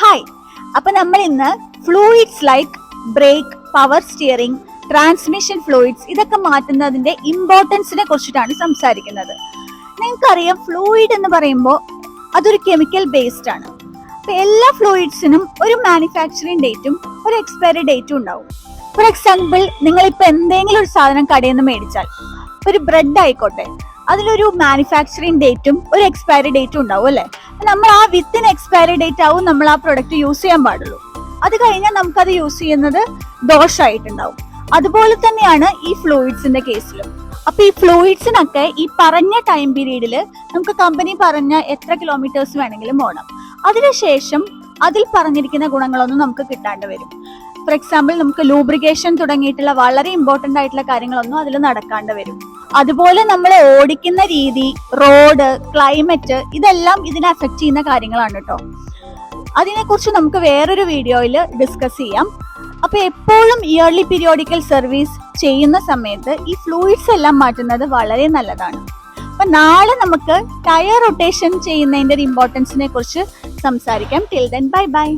Hi അപ്പൊ നമ്മൾ ഇന്ന് fluids like brake power steering transmission fluids ഇതൊക്കെ മാറ്റുന്നതിന്റെ ഇമ്പോർട്ടൻസിനെ കുറിച്ചിട്ടാണ് സംസാരിക്കുന്നത്. നിങ്ങൾക്കറിയാം ഫ്ലൂയിഡ് എന്ന് പറയുമ്പോൾ അതൊരു കെമിക്കൽ ബേസ്ഡ് ആണ്. അപ്പൊ എല്ലാ ഫ്ലൂയിഡ്സിനും ഒരു മാനുഫാക്ചറിങ് ഡേറ്റും ഒരു എക്സ്പയറി ഡേറ്റും ഉണ്ടാവും. ഫോർ എക്സാമ്പിൾ നിങ്ങൾ ഇപ്പൊ എന്തെങ്കിലും ഒരു സാധനം കടയിൽ നിന്ന് മേടിച്ചാൽ ഒരു ബ്രെഡ് ആയിക്കോട്ടെ അതിലൊരു മാനുഫാക്ചറിങ് ഡേറ്റും ഒരു എക്സ്പയറി ഡേറ്റും ഉണ്ടാവും അല്ലെ? നമ്മൾ ആ വിത്തിൻ എക്സ്പയറി ഡേറ്റ് ആവും നമ്മൾ ആ പ്രൊഡക്റ്റ് യൂസ് ചെയ്യാൻ പാടുള്ളൂ. അത് കഴിഞ്ഞാൽ നമുക്കത് യൂസ് ചെയ്യുന്നത് ദോഷമായിട്ടുണ്ടാവും അതുപോലെ തന്നെയാണ് ഈ ഫ്ലൂയിഡ്സിന്റെ കേസിലും അപ്പൊ ഈ ഫ്ലൂയിഡ്സിനൊക്കെ ഈ പറഞ്ഞ ടൈം പീരീഡിൽ നമുക്ക് കമ്പനി പറഞ്ഞ എത്ര കിലോമീറ്റേഴ്സ് വേണമെങ്കിലും ഓണം അതിനുശേഷം അതിൽ പറഞ്ഞിരിക്കുന്ന ഗുണങ്ങളൊന്നും നമുക്ക് കിട്ടാണ്ട് വരും. ഫോർ എക്സാമ്പിൾ നമുക്ക് ലൂബ്രിക്കേഷൻ തുടങ്ങിയിട്ടുള്ള വളരെ ഇമ്പോർട്ടന്റ് ആയിട്ടുള്ള കാര്യങ്ങളൊന്നും അതിൽ നടക്കാണ്ട് വരും. അതുപോലെ നമ്മൾ ഓടിക്കുന്ന രീതി റോഡ് ക്ലൈമറ്റ് ഇതെല്ലാം ഇതിനെ അഫക്റ്റ് ചെയ്യുന്ന കാര്യങ്ങളാണ് കേട്ടോ അതിനെക്കുറിച്ച് നമുക്ക് വേറൊരു വീഡിയോയിൽ ഡിസ്കസ് ചെയ്യാം. അപ്പൊ എപ്പോഴും ഇയർലി പീരിയോഡിക്കൽ സർവീസ് ചെയ്യുന്ന സമയത്ത് ഈ ഫ്ലൂയിഡ്സ് എല്ലാം മാറ്റുന്നത് വളരെ നല്ലതാണ്. അപ്പൊ നാളെ നമുക്ക് ടയർ റൊട്ടേഷൻ ചെയ്യുന്നതിന്റെ ഒരു ഇമ്പോർട്ടൻസിനെ കുറിച്ച് സംസാരിക്കാം. Till then bye bye